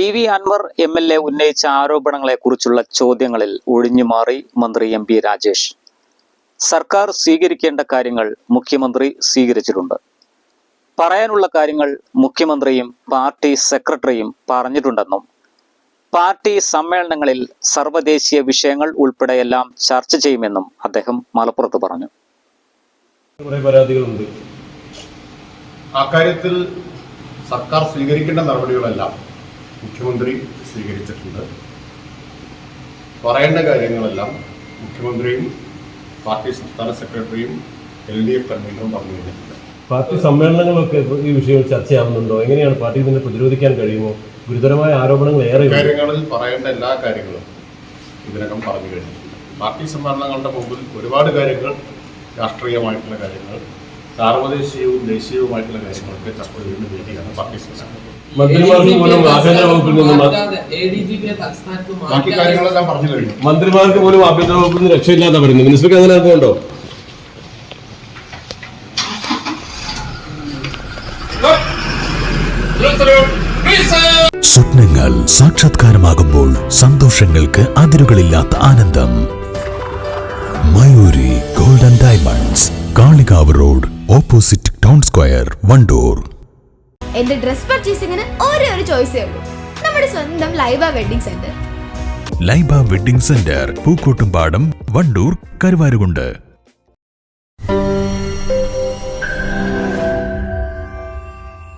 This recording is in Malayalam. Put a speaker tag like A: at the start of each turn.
A: P V Anvar M L A ഉന്നയിച്ച ആരോപണങ്ങളെക്കുറിച്ചുള്ള ചോദ്യങ്ങളിൽ ഒഴിഞ്ഞുമാറി മന്ത്രി എം പി രാജേഷ്. സർക്കാർ സ്വീകരിക്കേണ്ട കാര്യങ്ങൾ മുഖ്യമന്ത്രി സ്വീകരിച്ചിട്ടുണ്ട്. പറയാനുള്ള കാര്യങ്ങൾ മുഖ്യമന്ത്രിയും പാർട്ടി സെക്രട്ടറിയും പറഞ്ഞിട്ടുണ്ടെന്നും പാർട്ടി സമ്മേളനങ്ങളിൽ സർവദേശീയ വിഷയങ്ങൾ ഉൾപ്പെടെയെല്ലാം ചർച്ച ചെയ്യുമെന്നും അദ്ദേഹം മലപ്പുറത്ത് പറഞ്ഞു.
B: പരാതികളുണ്ട്.
C: അക്കാര്യത്തിൽ സർക്കാർ സ്വീകരിക്കേണ്ട നടപടികളെല്ലാം മുഖ്യമന്ത്രി സ്വീകരിച്ചിട്ടുണ്ട്. പറയേണ്ട കാര്യങ്ങളെല്ലാം മുഖ്യമന്ത്രിയും പാർട്ടി സംസ്ഥാന സെക്രട്ടറിയും എൽ ഡി എഫ് കൺവീനറും പറഞ്ഞു കഴിഞ്ഞിട്ടുണ്ട്
B: പാർട്ടി സമ്മേളനങ്ങളൊക്കെ ഈ വിഷയം ചർച്ചയാവുന്നുണ്ടോ? എങ്ങനെയാണ് പാർട്ടി ഇതിനെ പ്രതിരോധിക്കാൻ കഴിയുമോ? ഗുരുതരമായ ആരോപണങ്ങൾ ഏറെ.
C: കാര്യങ്ങളിൽ പറയേണ്ട എല്ലാ കാര്യങ്ങളും ഇതിനകം പറഞ്ഞു കഴിഞ്ഞിട്ടുണ്ട്. പാർട്ടി സമ്മേളനങ്ങളുടെ മുമ്പിൽ ഒരുപാട് കാര്യങ്ങൾ രാഷ്ട്രീയമായിട്ടുള്ള കാര്യങ്ങൾ സാർവദേശീയവും ദേശീയവുമായിട്ടുള്ള കാര്യങ്ങളൊക്കെ ചർച്ച ചെയ്യുന്ന വേദിയാണ് പാകിസ്ഥാൻ
B: മന്ത്രിമാർക്ക് പോലും ആഭ്യന്തര വകുപ്പിൽ നിന്ന് മ-
C: ബാക്കി കാര്യങ്ങളെല്ലാം പറഞ്ഞു കഴിഞ്ഞു.
B: മന്ത്രിമാർക്ക് പോലും ആഭ്യന്തര വകുപ്പിൽ നിന്ന് രക്ഷയില്ലാതെ പറയുന്നത് മിനിസ്റ്റർക്ക് അങ്ങനെ അനുഭവമുണ്ടോ
D: സ്വപ്നങ്ങൾ സാക്ഷാത്കാരമാകുമ്പോൾ സന്തോഷങ്ങൾക്ക് അതിരുകളില്ലാത്ത ആനന്ദം. Mayoori golden diamonds Kalikavu road opposite town square Wandoor
E: എന്റെ ഡ്രസ് പർച്ചേസിംഗിന് ഒരേ ഒരു ചോയ്സ് ഉള്ളൂ. നമ്മുടെ സ്വന്തം Laiba wedding centre
D: Laiba wedding centre Pookkottumpadam Wandoor Karuvarakundu.